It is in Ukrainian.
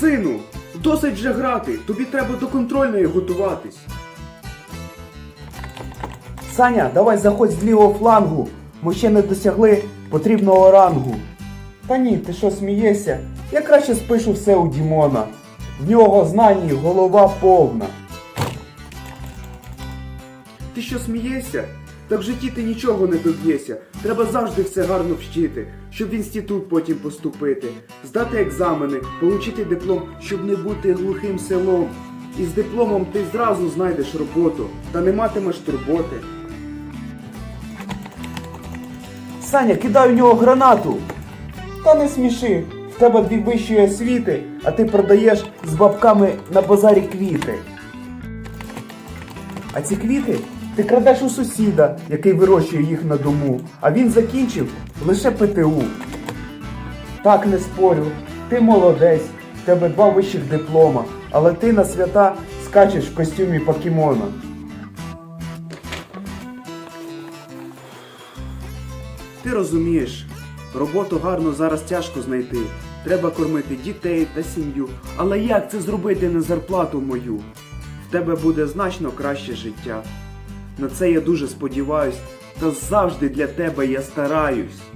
Сину, досить вже грати, тобі треба до контрольної готуватись. Саня, давай заходь з лівого флангу. Ми ще не досягли потрібного рангу. Та ні, ти що смієшся? Я краще спишу все у Дімона. В нього знань і голова повна. Ти що смієшся? Та в житті ти нічого не доб'єшся. Треба завжди все гарно вчити, щоб в інститут потім поступити, здати екзамени, получити диплом, щоб не бути глухим селом. І з дипломом ти зразу знайдеш роботу, та не матимеш турботи. Саня, кидай у нього гранату. Та не сміши. В тебе дві вищі освіти, а ти продаєш з бабками на базарі квіти. А ці квіти ти крадеш у сусіда, який вирощує їх на дому, а він закінчив лише ПТУ. Так не спорю, ти молодець, в тебе два вищих диплома, але ти на свята скачеш в костюмі покемона. Ти розумієш, роботу гарну зараз тяжко знайти. Треба кормити дітей та сім'ю. Але як це зробити на зарплату мою? В тебе буде значно краще життя. На це я дуже сподіваюсь, та завжди для тебе я стараюсь.